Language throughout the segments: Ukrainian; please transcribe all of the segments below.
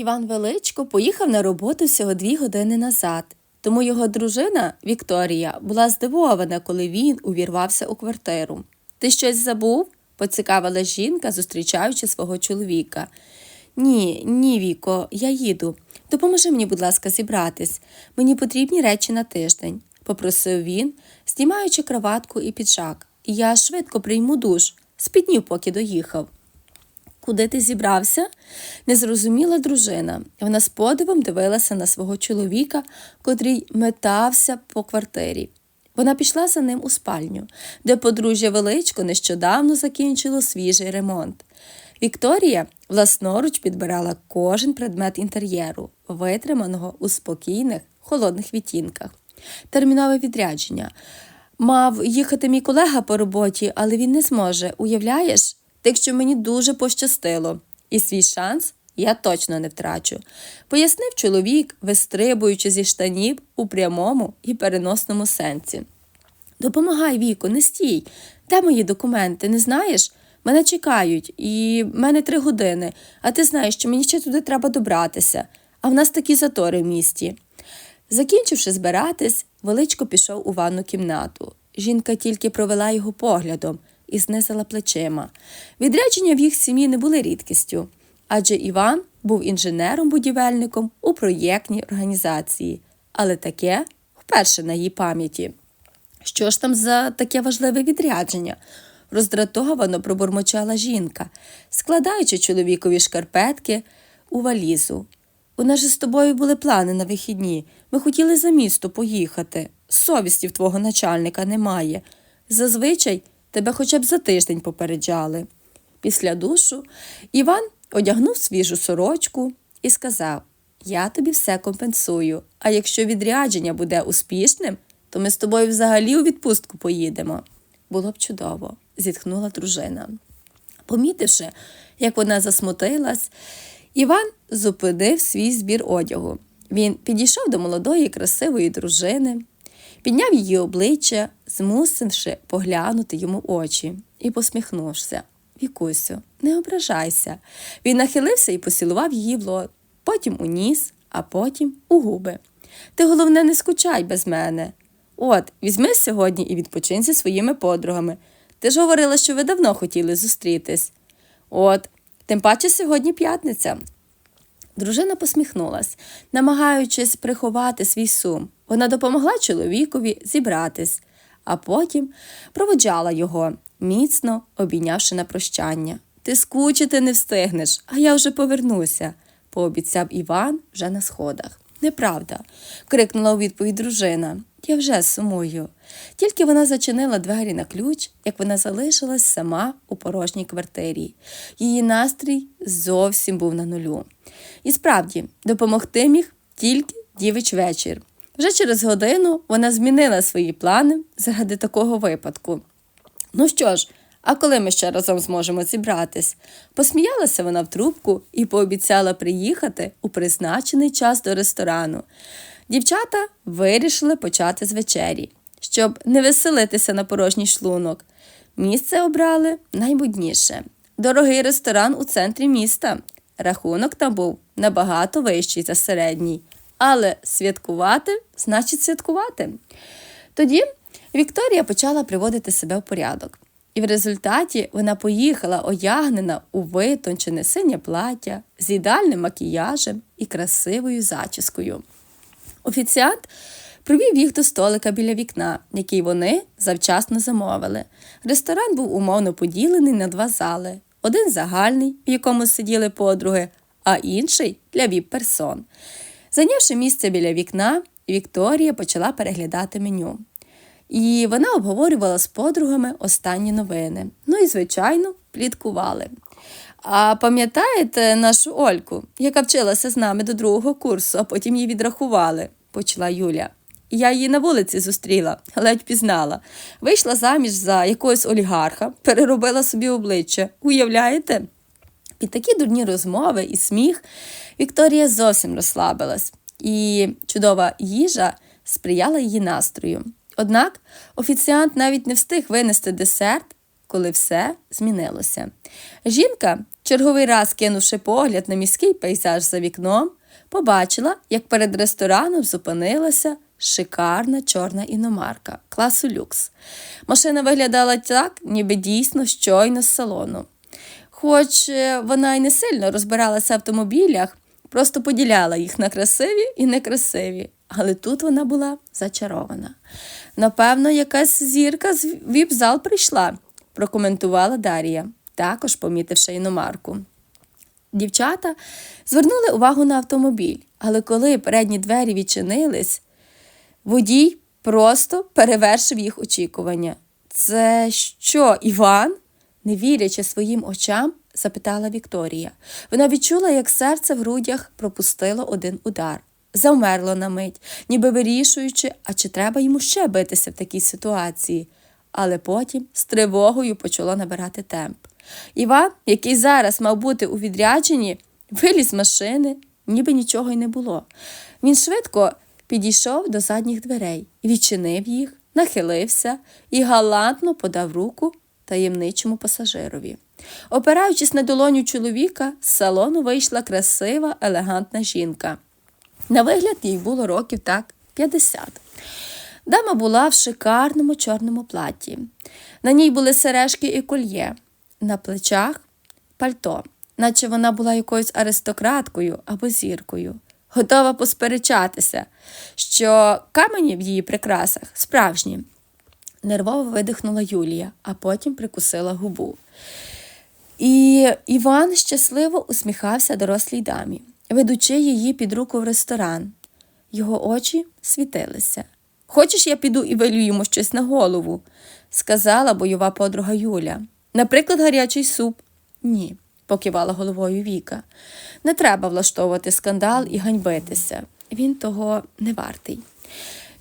Іван Величко поїхав на роботу всього дві години назад, тому його дружина Вікторія була здивована, коли він увірвався у квартиру. Ти щось забув? поцікавила жінка, зустрічаючи свого чоловіка. Ні, ні, Віко, я їду. Допоможи мені, будь ласка, зібратись. Мені потрібні речі на тиждень, попросив він, знімаючи краватку і піджак. Я швидко прийму душ, спітнів, поки доїхав. Куди ти зібрався? не зрозуміла дружина. Вона з подивом дивилася на свого чоловіка, котрий метався по квартирі. Вона пішла за ним у спальню, де подружжя величко нещодавно закінчило свіжий ремонт. Вікторія власноруч підбирала кожен предмет інтер'єру, витриманого у спокійних, холодних відтінках. Термінове відрядження. Мав їхати мій колега по роботі, але він не зможе, уявляєш? Так що мені дуже пощастило, і свій шанс я точно не втрачу, пояснив чоловік, вистрибуючи зі штанів у прямому і переносному сенсі. Допомагай, Віко, не стій. Де мої документи, не знаєш? Мене чекають, і в мене три години, а ти знаєш, що мені ще туди треба добратися, а в нас такі затори в місті. Закінчивши збиратись, величко пішов у ванну кімнату. Жінка тільки провела його поглядом і знизила плечима. Відрядження в їх сім'ї не були рідкістю, адже Іван був інженером-будівельником у проєктній організації, але таке вперше на її пам'яті. Що ж там за таке важливе відрядження? роздратовано пробурмочала жінка, складаючи чоловікові шкарпетки у валізу. У нас же з тобою були плани на вихідні. Ми хотіли за місто поїхати. Совісті в твого начальника немає. Зазвичай тебе хоча б за тиждень попереджали. Після душу Іван одягнув свіжу сорочку і сказав Я тобі все компенсую, а якщо відрядження буде успішним, то ми з тобою взагалі у відпустку поїдемо. Було б чудово, зітхнула дружина. Помітивши, як вона засмутилась, Іван зупинив свій збір одягу. Він підійшов до молодої, красивої дружини, підняв її обличчя, змусивши поглянути йому очі, і посміхнувся. Вікусю, не ображайся. Він нахилився і поцілував її в лоб, потім у ніс, а потім у губи. Ти, головне, не скучай без мене. От, візьми сьогодні і відпочинь зі своїми подругами. Ти ж говорила, що ви давно хотіли зустрітись. От, тим паче сьогодні п'ятниця. Дружина посміхнулась, намагаючись приховати свій сум. Вона допомогла чоловікові зібратись, а потім проводжала його, міцно обійнявши на прощання. Ти скучити не встигнеш, а я вже повернуся, пообіцяв Іван вже на сходах. Неправда, крикнула у відповідь дружина. Я вже сумую. Тільки вона зачинила двері на ключ, як вона залишилась сама у порожній квартирі. Її настрій зовсім був на нулю. І справді, допомогти міг тільки дівич вечір. Вже через годину вона змінила свої плани заради такого випадку. Ну що ж, а коли ми ще разом зможемо зібратись? Посміялася вона в трубку і пообіцяла приїхати у призначений час до ресторану. Дівчата вирішили почати з вечері, щоб не веселитися на порожній шлунок. Місце обрали найбудніше дорогий ресторан у центрі міста. Рахунок там був набагато вищий за середній. Але святкувати значить святкувати. Тоді Вікторія почала приводити себе в порядок. І в результаті вона поїхала одягнена у витончене синє плаття з ідеальним макіяжем і красивою зачіскою. Офіціант провів їх до столика біля вікна, який вони завчасно замовили. Ресторан був умовно поділений на два зали: один загальний, в якому сиділи подруги, а інший для віп-персон. Зайнявши місце біля вікна, Вікторія почала переглядати меню. І вона обговорювала з подругами останні новини. Ну і, звичайно, пліткували. А пам'ятаєте нашу Ольку, яка вчилася з нами до другого курсу, а потім її відрахували, почала Юля. Я її на вулиці зустріла, ледь пізнала. Вийшла заміж за якогось олігарха, переробила собі обличчя. Уявляєте? Під такі дурні розмови і сміх Вікторія зовсім розслабилась, і чудова їжа сприяла її настрою. Однак офіціант навіть не встиг винести десерт, коли все змінилося. Жінка, черговий раз кинувши погляд на міський пейзаж за вікном, побачила, як перед рестораном зупинилася шикарна чорна іномарка класу люкс. Машина виглядала так, ніби дійсно щойно з салону. Хоч е, вона й не сильно розбиралася в автомобілях, просто поділяла їх на красиві і некрасиві. Але тут вона була зачарована. Напевно, якась зірка з віп-зал прийшла, прокоментувала Дар'я, також помітивши іномарку. Дівчата звернули увагу на автомобіль, але коли передні двері відчинились, водій просто перевершив їх очікування. Це що, Іван? не вірячи своїм очам, запитала Вікторія. Вона відчула, як серце в грудях пропустило один удар. Завмерло на мить, ніби вирішуючи, а чи треба йому ще битися в такій ситуації. Але потім з тривогою почало набирати темп. Іван, який зараз мав бути у відрядженні, виліз з машини, ніби нічого й не було. Він швидко підійшов до задніх дверей, відчинив їх, нахилився і галантно подав руку таємничому пасажирові. Опираючись на долоню чоловіка, з салону вийшла красива, елегантна жінка. На вигляд їй було років так 50. Дама була в шикарному чорному платі. На ній були сережки і кольє, на плечах пальто, наче вона була якоюсь аристократкою або зіркою, готова посперечатися, що камені в її прикрасах справжні. Нервово видихнула Юлія, а потім прикусила губу. І Іван щасливо усміхався дорослій дамі, ведучи її під руку в ресторан. Його очі світилися. Хочеш, я піду і велю йому щось на голову? сказала бойова подруга Юля. Наприклад, гарячий суп. Ні, покивала головою Віка. Не треба влаштовувати скандал і ганьбитися. Він того не вартий.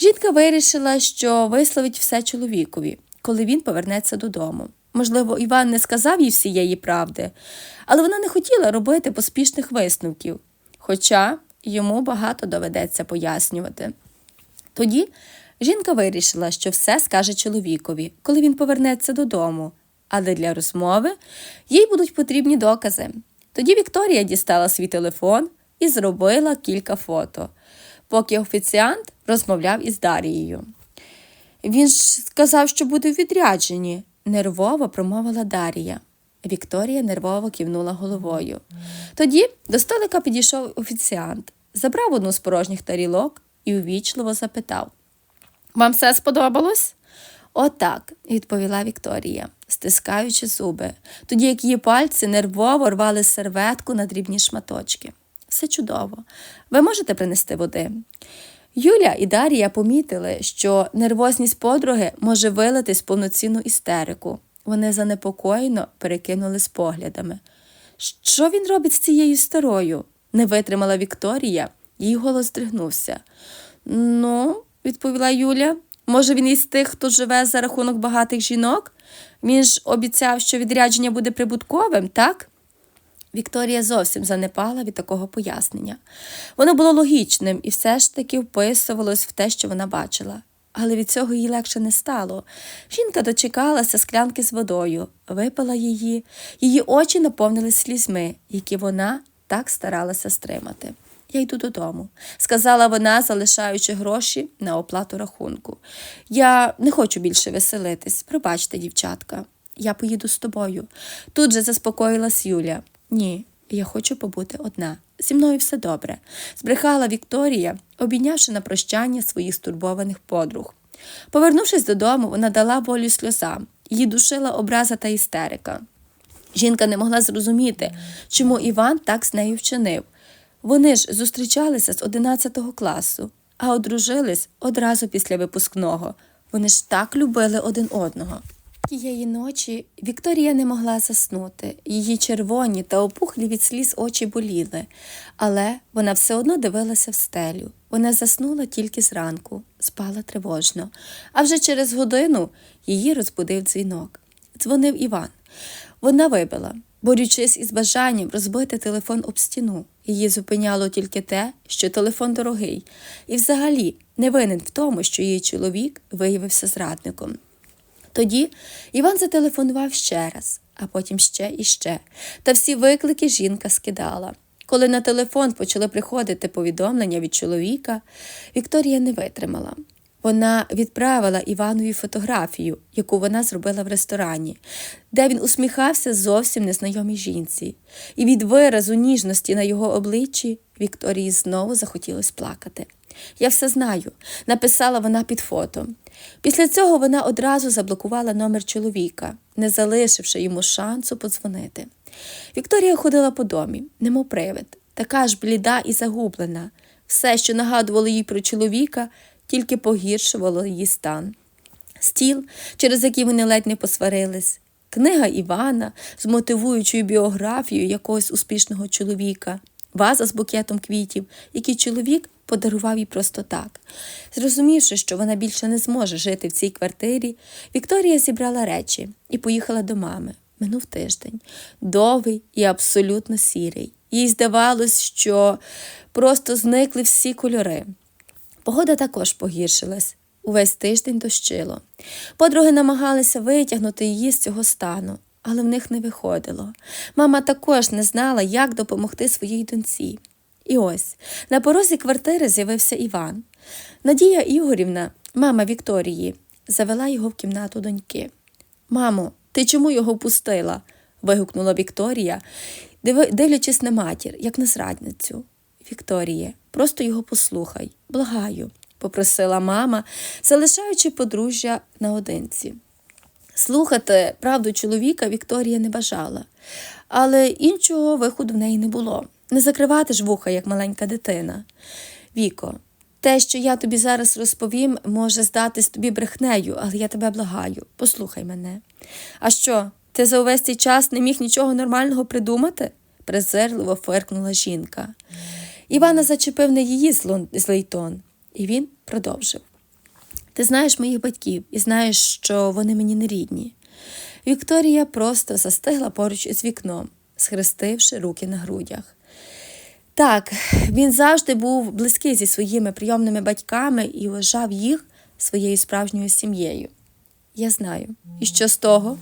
Жінка вирішила, що висловить все чоловікові, коли він повернеться додому. Можливо, Іван не сказав їй всієї правди, але вона не хотіла робити поспішних висновків, хоча йому багато доведеться пояснювати. Тоді жінка вирішила, що все скаже чоловікові, коли він повернеться додому, але для розмови їй будуть потрібні докази. Тоді Вікторія дістала свій телефон і зробила кілька фото, поки офіціант розмовляв із Дарією. Він ж сказав, що буде в відрядженні, нервово промовила Дарія. Вікторія нервово кивнула головою. Тоді до столика підійшов офіціант, забрав одну з порожніх тарілок і увічливо запитав Вам все сподобалось? Отак, відповіла Вікторія, стискаючи зуби, тоді як її пальці нервово рвали серветку на дрібні шматочки. Все чудово. Ви можете принести води? Юля і Дарія помітили, що нервозність подруги може вилитись повноцінну істерику. Вони занепокоєно перекинулись поглядами. Що він робить з цією старою? не витримала Вікторія, її голос здригнувся. Ну, відповіла Юля, може, він із тих, хто живе за рахунок багатих жінок? Він ж обіцяв, що відрядження буде прибутковим, так? Вікторія зовсім занепала від такого пояснення. Воно було логічним і все ж таки вписувалось в те, що вона бачила. Але від цього їй легше не стало. Жінка дочекалася склянки з водою, випила її, її очі наповнились слізьми, які вона так старалася стримати. Я йду додому, сказала вона, залишаючи гроші на оплату рахунку. Я не хочу більше веселитись. Пробачте, дівчатка, я поїду з тобою. Тут же заспокоїлась Юля. Ні, я хочу побути одна. Зі мною все добре, збрехала Вікторія, обійнявши на прощання своїх стурбованих подруг. Повернувшись додому, вона дала волю сльозам, її душила образа та істерика. Жінка не могла зрозуміти, чому Іван так з нею вчинив. Вони ж зустрічалися з 11 класу, а одружились одразу після випускного. Вони ж так любили один одного. Тієї ночі Вікторія не могла заснути. Її червоні та опухлі від сліз очі боліли, але вона все одно дивилася в стелю. Вона заснула тільки зранку, спала тривожно, а вже через годину її розбудив дзвінок. Дзвонив Іван. Вона вибила, борючись із бажанням розбити телефон об стіну. Її зупиняло тільки те, що телефон дорогий, і взагалі не винен в тому, що її чоловік виявився зрадником. Тоді Іван зателефонував ще раз, а потім ще і ще. Та всі виклики жінка скидала. Коли на телефон почали приходити повідомлення від чоловіка, Вікторія не витримала. Вона відправила Іванові фотографію, яку вона зробила в ресторані, де він усміхався зовсім незнайомій жінці, і від виразу ніжності на його обличчі Вікторії знову захотілось плакати. Я все знаю, написала вона під фото. Після цього вона одразу заблокувала номер чоловіка, не залишивши йому шансу подзвонити. Вікторія ходила по домі, немов привид, така ж бліда і загублена. Все, що нагадувало їй про чоловіка, тільки погіршувало її стан. Стіл, через який вони ледь не посварились, книга Івана з мотивуючою біографією якогось успішного чоловіка, ваза з букетом квітів, який чоловік подарував їй просто так. Зрозумівши, що вона більше не зможе жити в цій квартирі, Вікторія зібрала речі і поїхала до мами. Минув тиждень, довгий і абсолютно сірий. Їй здавалось, що просто зникли всі кольори. Погода також погіршилась. Увесь тиждень дощило. Подруги намагалися витягнути її з цього стану, але в них не виходило. Мама також не знала, як допомогти своїй доньці. І ось на порозі квартири з'явився Іван. Надія Ігорівна, мама Вікторії, завела його в кімнату доньки. Мамо, ти чому його впустила? вигукнула Вікторія, дивлячись на матір, як на зрадницю. Вікторіє, просто його послухай, благаю, попросила мама, залишаючи подружжя наодинці. Слухати правду чоловіка Вікторія не бажала, але іншого виходу в неї не було. Не закривати ж вуха, як маленька дитина. Віко, те, що я тобі зараз розповім, може здатись тобі брехнею, але я тебе благаю, послухай мене. А що, ти за увесь цей час не міг нічого нормального придумати? презирливо фиркнула жінка. Івана зачепив не її злий тон, і він продовжив. Ти знаєш моїх батьків і знаєш, що вони мені не рідні. Вікторія просто застигла поруч із вікном, схрестивши руки на грудях. Так, він завжди був близький зі своїми прийомними батьками і вважав їх своєю справжньою сім'єю. Я знаю. І що з того?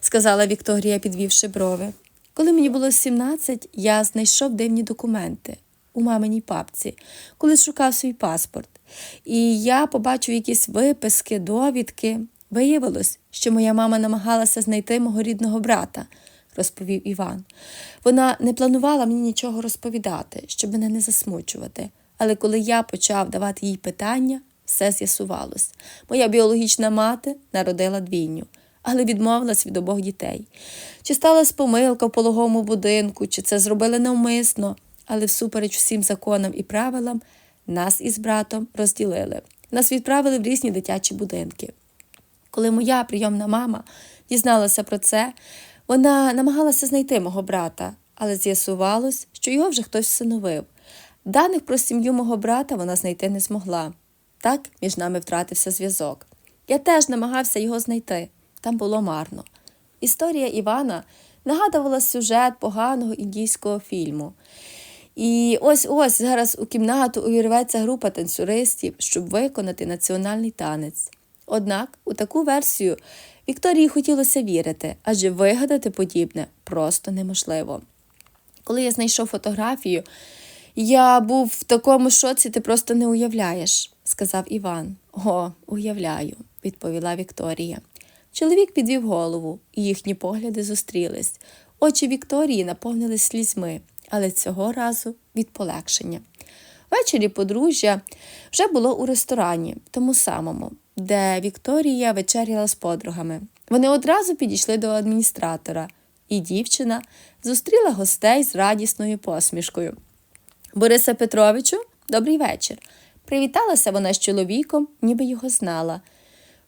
сказала Вікторія, підвівши брови. Коли мені було 17, я знайшов дивні документи у маминій папці, коли шукав свій паспорт. І я побачив якісь виписки, довідки. Виявилось, що моя мама намагалася знайти мого рідного брата, розповів Іван. Вона не планувала мені нічого розповідати, щоб мене не засмучувати. Але коли я почав давати їй питання, все з'ясувалось. Моя біологічна мати народила двійню, але відмовилась від обох дітей. Чи сталася помилка в пологовому будинку, чи це зробили навмисно, але всупереч всім законам і правилам нас із братом розділили. Нас відправили в різні дитячі будинки. Коли моя прийомна мама дізналася про це, вона намагалася знайти мого брата, але з'ясувалось, що його вже хтось всиновив. Даних про сім'ю мого брата вона знайти не змогла. Так між нами втратився зв'язок. Я теж намагався його знайти. Там було марно. Історія Івана нагадувала сюжет поганого індійського фільму. І ось ось зараз у кімнату увірветься група танцюристів, щоб виконати національний танець. Однак у таку версію Вікторії хотілося вірити, адже вигадати подібне просто неможливо. Коли я знайшов фотографію, я був в такому шоці, ти просто не уявляєш, сказав Іван. О, уявляю, відповіла Вікторія. Чоловік підвів голову, і їхні погляди зустрілись. Очі Вікторії наповнились слізьми, але цього разу від полегшення. Ввечері подружжя вже було у ресторані, тому самому, де Вікторія вечеряла з подругами. Вони одразу підійшли до адміністратора, і дівчина зустріла гостей з радісною посмішкою. Борисе Петровичу, добрий вечір. Привіталася вона з чоловіком, ніби його знала.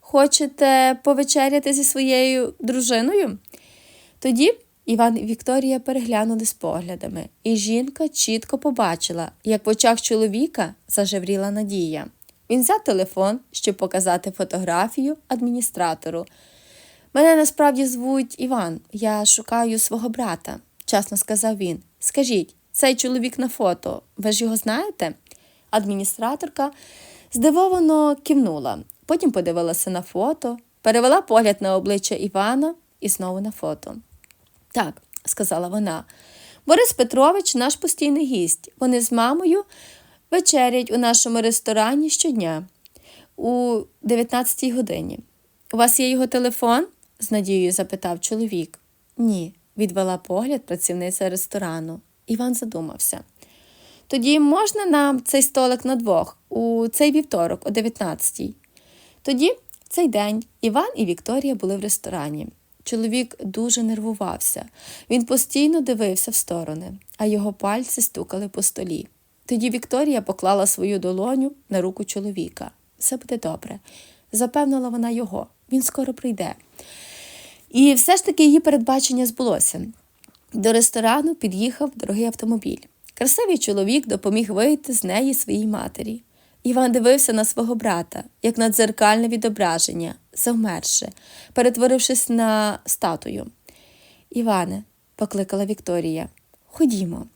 Хочете повечеряти зі своєю дружиною? Тоді Іван і Вікторія переглянули з поглядами, і жінка чітко побачила, як в очах чоловіка зажевріла надія. Він взяв телефон, щоб показати фотографію адміністратору. Мене насправді звуть Іван, я шукаю свого брата, чесно сказав він. Скажіть, цей чоловік на фото, ви ж його знаєте? Адміністраторка здивовано кивнула, потім подивилася на фото перевела погляд на обличчя Івана і знову на фото. Так, сказала вона. Борис Петрович наш постійний гість. Вони з мамою вечерять у нашому ресторані щодня у 19-й годині. У вас є його телефон? з надією запитав чоловік. Ні, відвела погляд працівниця ресторану. Іван задумався. Тоді можна нам цей столик на двох у цей вівторок о 19-й. Тоді, в цей день, Іван і Вікторія були в ресторані. Чоловік дуже нервувався. Він постійно дивився в сторони, а його пальці стукали по столі. Тоді Вікторія поклала свою долоню на руку чоловіка. Все буде добре. Запевнила вона його. Він скоро прийде. І все ж таки її передбачення збулося. До ресторану під'їхав дорогий автомобіль. Красивий чоловік допоміг вийти з неї своїй матері. Іван дивився на свого брата, як на дзеркальне відображення, завмерше, перетворившись на статую. Іване, покликала Вікторія, ходімо.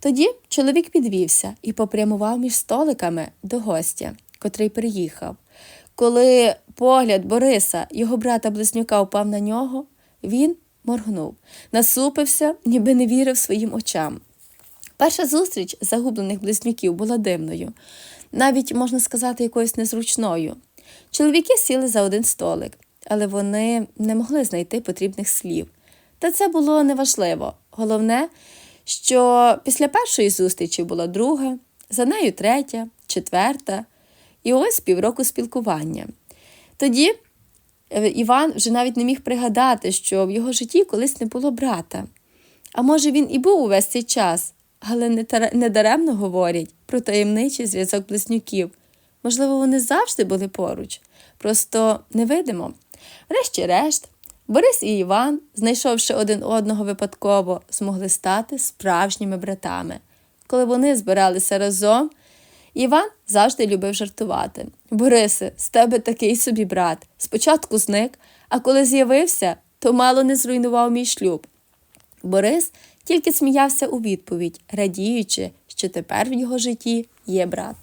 Тоді чоловік підвівся і попрямував між столиками до гостя, котрий приїхав. Коли погляд Бориса, його брата близнюка, упав на нього, він моргнув, насупився, ніби не вірив своїм очам. Перша зустріч загублених близнюків була дивною, навіть, можна сказати, якоюсь незручною. Чоловіки сіли за один столик, але вони не могли знайти потрібних слів. Та це було неважливо. Головне, що після першої зустрічі була друга, за нею третя, четверта, і ось півроку спілкування. Тоді е, Іван вже навіть не міг пригадати, що в його житті колись не було брата. А може, він і був увесь цей час, але не тара- не даремно говорять про таємничий зв'язок близнюків. Можливо, вони завжди були поруч, просто невидимо. Врешті-решт, Борис і Іван, знайшовши один одного випадково, змогли стати справжніми братами. Коли вони збиралися разом, Іван завжди любив жартувати. Борисе, з тебе такий собі брат. Спочатку зник, а коли з'явився, то мало не зруйнував мій шлюб. Борис тільки сміявся у відповідь, радіючи, що тепер в його житті є брат.